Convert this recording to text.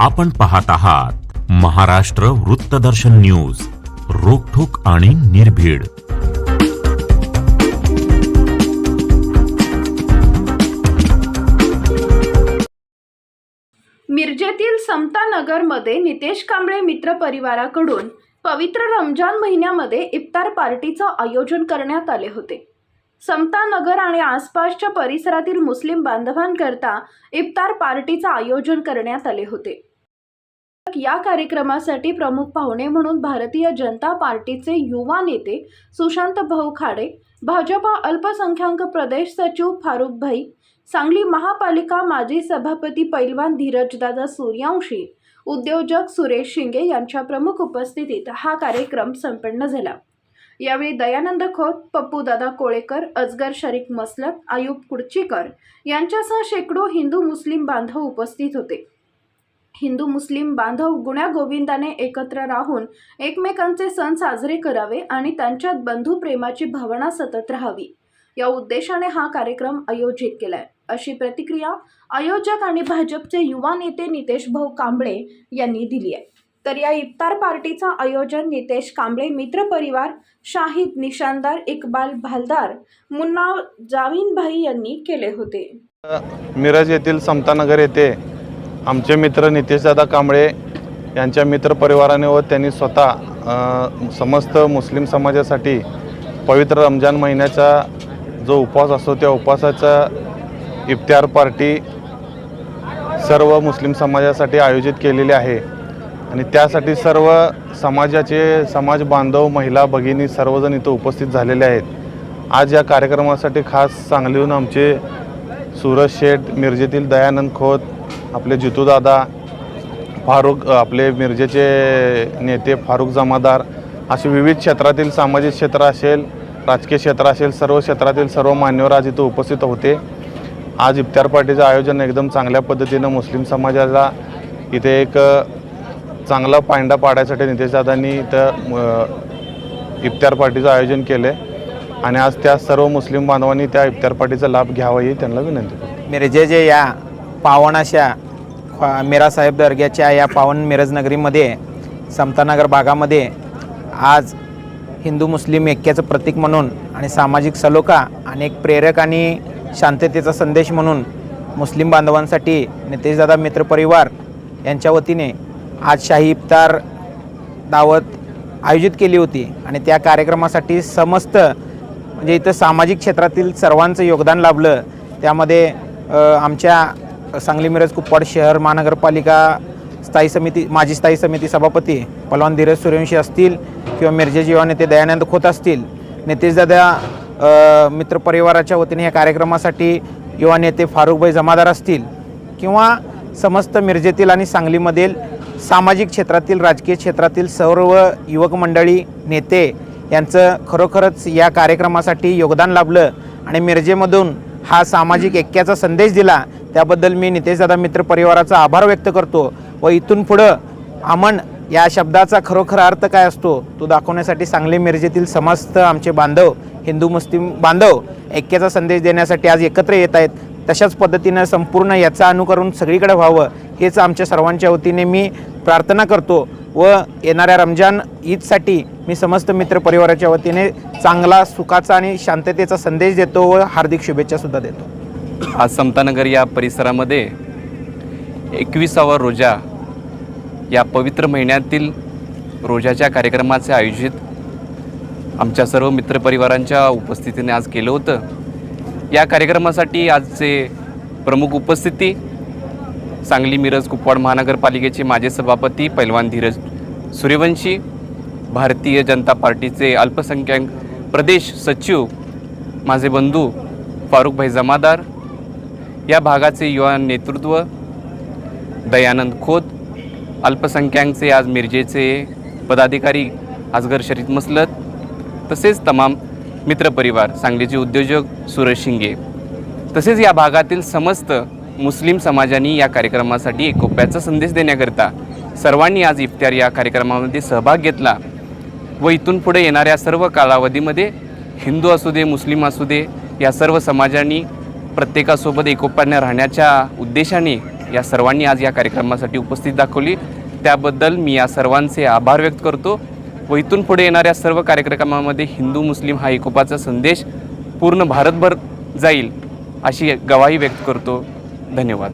आपण पाहत आहात महाराष्ट्र वृत्तदर्शन न्यूज रोखोक आणि निर्भीड. मिरजेतील समता नगरमध्ये नितेश कांबळे मित्र परिवाराकडून पवित्र रमजान महिन्यामध्ये इफ्तार पार्टीचं आयोजन करण्यात आले होते. समता नगर आणि आसपासच्या परिसरातील मुस्लिम बांधवांकरता इफ्तार पार्टीचं आयोजन करण्यात आले होते. या कार्यक्रमासाठी प्रमुख पाहुणे म्हणून भारतीय जनता पार्टीचे युवा नेते सुशांत भाऊ खाडे भाजपा अल्पसंख्याक प्रदेश सचिव फारुख भाई सांगली महापालिका माजी सभापती पैलवान धीरजदादा सूर्यवंशी उद्योजक सुरेश शिंगे यांच्या प्रमुख उपस्थितीत हा कार्यक्रम संपन्न झाला. यावेळी दयानंद खोत पप्पूदादा कोळेकर अजगर शरीफ मसलत आयुब कुडचीकर यांच्यासह शेकडो हिंदू मुस्लिम बांधव उपस्थित होते. हिंदू मुस्लिम बांधव गुण्या गोविंदाने एकत्र राहून एकमेकांचे सण साजरे करावे आणि त्यांच्यात बंधू प्रेमाची भावना सतत राहावी. या उद्देशाने हा कार्यक्रम आयोजित केलाय. अशी प्रतिक्रिया आयोजक आणि भाजपचे युवा नेते नितेश भाऊ कांबळे यांनी दिली आहे. तर या इफ्तार पार्टीचं आयोजन नितेश कांबळे मित्र परिवार शाहिद निशानदार इकबाल भालदार मुन्ना जावीनभाई यांनी केले होते. मिरज येथील समतानगर येथे आमचे मित्र नितेशदादा कांबळे यांच्या मित्रपरिवाराने व त्यांनी स्वतः समस्त मुस्लिम समाजासाठी पवित्र रमजान महिन्याचा जो उपवास असतो त्या उपवासाचा इफ्तार पार्टी सर्व मुस्लिम समाजासाठी आयोजित केलेली आहे. आणि त्यासाठी सर्व समाजाचे समाज बांधव महिला भगिनी सर्वजण इथं उपस्थित झालेले आहेत. आज या कार्यक्रमासाठी खास सांगलीहून आमचे सूरज शेठ मिरजेतील दयानंद खोत आपले जितूदादा फारुख आपले मिरजेचे नेते फारुख जमादार असे विविध क्षेत्रातील सामाजिक क्षेत्र असेल राजकीय क्षेत्र असेल सर्व क्षेत्रातील सर्व मान्यवर आज इथं उपस्थित होते. आज इफ्तार पार्टीचं आयोजन एकदम चांगल्या पद्धतीनं मुस्लिम समाजाला इथे एक चांगला पायंडा पाडायसाठी नितेशदादांनी इथं इफ्तार पार्टीचं आयोजन केलं आहे आणि आज त्या सर्व मुस्लिम बांधवांनी त्या इफ्तार पार्टीचा लाभ घ्यावाही त्यांना विनंती करतो. मिरजेचे या पावन अशा ख्वा- मिरासाहेब दर्ग्याच्या या पावन मिरज नगरीमध्ये समतानगर भागामध्ये आज हिंदू मुस्लिम ऐक्याचं प्रतीक म्हणून आणि सामाजिक सलोखा आणि एक प्रेरक आणि शांततेचा संदेश म्हणून मुस्लिम बांधवांसाठी नितेशदादा मित्रपरिवार यांच्या वतीने आज शाही इफ्तार दावत आयोजित केली होती आणि त्या कार्यक्रमासाठी समस्त म्हणजे इथं सामाजिक क्षेत्रातील सर्वांचं योगदान लाभलं. त्यामध्ये आमच्या सांगली मिरज कुप्पाड शहर महानगरपालिका स्थायी समिती माजी स्थायी समिती सभापती पलवान धीरज सूर्यवंशी असतील किंवा मिरजेचे युवा नेते दयानंद खोत असतील नितेशदादा मित्रपरिवाराच्या वतीने या कार्यक्रमासाठी युवा नेते फारुखभाई जमादार असतील किंवा समस्त मिरजेतील आणि सांगलीमधील सामाजिक क्षेत्रातील राजकीय क्षेत्रातील सर्व युवक मंडळी नेते यांचं खरोखरच या कार्यक्रमासाठी योगदान लाभलं आणि मिरजेमधून हा सामाजिक ऐक्याचा संदेश दिला त्याबद्दल मी नितेशदादा मित्र परिवाराचा आभार व्यक्त करतो व इथून पुढं आमन या शब्दाचा खरोखर अर्थ काय असतो तो दाखवण्यासाठी सांगली मिरजेतील समस्त आमचे बांधव हिंदू मुस्लिम बांधव ऐक्याचा संदेश देण्यासाठी आज एकत्र येत आहेत. तशाच पद्धतीनं संपूर्ण याचा अनुकरण सगळीकडे व्हावं हेच आमच्या सर्वांच्या वतीने मी प्रार्थना करतो व येणाऱ्या रमजान ईदसाठी मी समस्त मित्र परिवाराच्या वतीने चांगला सुखाचा आणि शांततेचा संदेश देतो व हार्दिक शुभेच्छासुद्धा देतो. आज समतानगर या परिसरामध्ये एकविसावा रोजा या पवित्र महिन्यातील रोजाच्या कार्यक्रमाचे आयोजित आमच्या सर्व मित्रपरिवारांच्या उपस्थितीने आज केलं होतं. या कार्यक्रमासाठी आजचे प्रमुख उपस्थिती सांगली मिरज कुपवाड महानगरपालिकेचे माजी सभापती पैलवान धीरज सूर्यवंशी भारतीय जनता पार्टीचे अल्पसंख्याक प्रदेश सचिव माझे बंधू फारुखभाई जमादार या भागाचे युवा नेतृत्व दयानंद खोत अल्पसंख्याकचे आज मिरजेचे पदाधिकारी असगर शरीफ मसलत तसेच तमाम मित्रपरिवार सांगलीचे उद्योजक सुरज शिंगे. तसेच या भागातील समस्त मुस्लिम समाजाने या कार्यक्रमासाठी एकोप्याचा संदेश देण्याकरिता सर्वांनी आज इफ्तार या कार्यक्रमामध्ये सहभाग घेतला व इथून पुढे येणाऱ्या सर्व कालावधीमध्ये हिंदू असू दे मुस्लिम असू दे या सर्व समाजांनी प्रत्येकासोबत एकोप्याने राहण्याच्या उद्देशाने या सर्वांनी आज या कार्यक्रमासाठी उपस्थित दाखवली. त्याबद्दल मी या सर्वांचे आभार व्यक्त करतो. व इथून पुढे येणाऱ्या सर्व कार्यक्रमामध्ये हिंदू मुस्लिम हा एकोपाचा संदेश पूर्ण भारतभर जाईल अशी गवाही व्यक्त करतो. धन्यवाद.